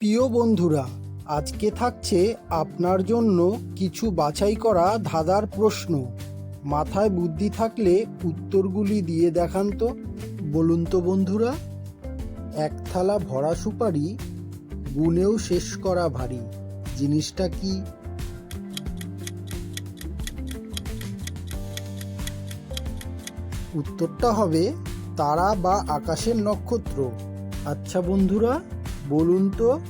প্রিয় বন্ধুরা, আজকে থাকছে আপনার জন্য কিছু বাছাই করা ধাঁধার প্রশ্ন। মাথায় বুদ্ধি থাকলে উত্তরগুলি দিয়ে দেখান তো। বলুন তো বন্ধুরা, এক থালা ভরা সুপারি গুনেও শেষ করা ভারী, জিনিসটা কি? উত্তরটা হবে তারা বা আকাশের নক্ষত্র। আচ্ছা বন্ধুরা বলুন তো,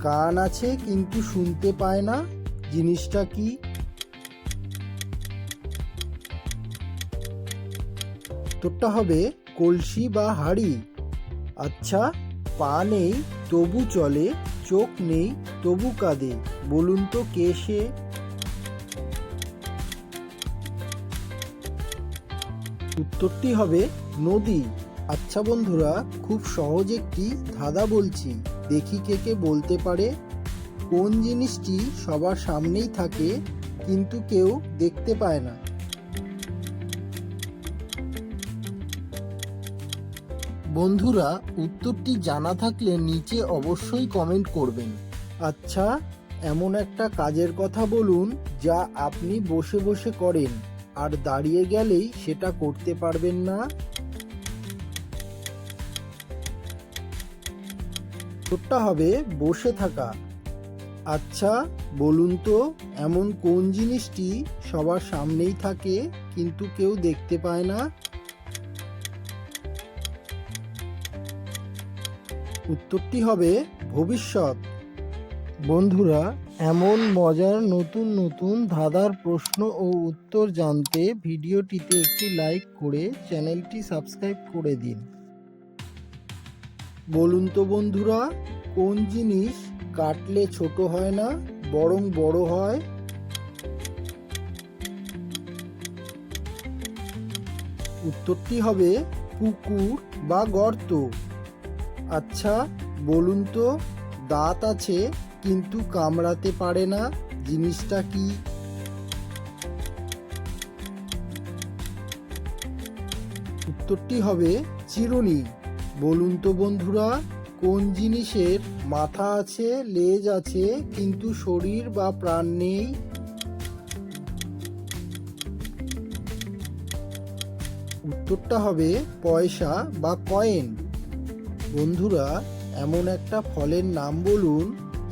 কান আছে কিন্তু শুনতে পায় না, জিনিসটা কি? উত্তরটা হবে কলসি বা হাড়ি। আচ্ছা পা নেই, তবু চলে, চোখ নেই, তবু কাঁদে, বলুন তো কে সে? উত্তরটি হবে নদী। আচ্ছা বন্ধুরা, খুব সহজ একটি ধাঁধা বলছি। দেখি কে কে বলতে পারে। কোন জিনিসটি সবার সামনেই থাকে, কিন্তু কেউ দেখতে পায় না? বন্ধুরা, উত্তরটি জানা থাকলে নিচে অবশ্যই কমেন্ট করবেন। আচ্ছা এমন একটা কাজের কথা বলুন, যা আপনি বসে বসে করেন, আর দাঁড়িয়ে গেলেই সেটা করতে পারবেন না। উত্তরটা হবে বসে থাকা। আচ্ছা বলুন তো, এমন কোন জিনিসটি সবার সামনেই থাকে, কিন্তু কেউ দেখতে পায় না? উত্তরটি হবে ভবিষ্যৎ। বন্ধুরা, এমন মজার নতুন নতুন ধাঁধার প্রশ্ন ও উত্তর জানতে ভিডিওটিতে একটি লাইক করে চ্যানেলটি সাবস্ক্রাইব করে দিন। বলুন তো বন্ধুরা, কোন জিনিস কাটলে ছোট হয় না, বরং বড় হয়? উত্তরটি হবে পুকুর বা গর্ত। আচ্ছা বলুন তো, দাঁত আছে কিন্তু কামড়াতে পারে না, জিনিসটা কি? উত্তরটি হবে চিরুনি। বলুন তো বন্ধুরা, কোন জিনিসের মাথা আছে, লেজ আছে, কিন্তু শরীর বা প্রাণ নেই? উত্তরটা হবে পয়সা বা কয়েন। বন্ধুরা, এমন একটা ফলের নাম বলুন,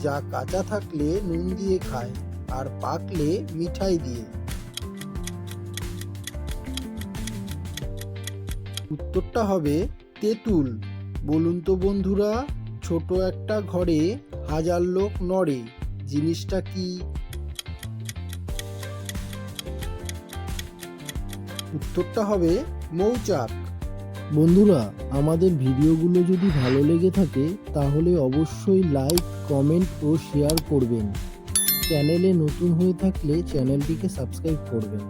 যা কাঁচা থাকলে নুন দিয়ে খায় আর পাকলে মিঠাই দিয়ে। উত্তরটা হবে তেঁতুল। বলুন তো বন্ধুরা, ছোট একটা ঘরে হাজার লোক নড়ে, জিনিসটা কি? উত্তরটা হবে মৌচাক। বন্ধুরা, আমাদের ভিডিওগুলো যদি ভালো লেগে থাকে, তাহলে অবশ্যই লাইক, কমেন্ট ও শেয়ার করবেন। চ্যানেলে নতুন হয়ে থাকলে চ্যানেলটিকে সাবস্ক্রাইব করবেন।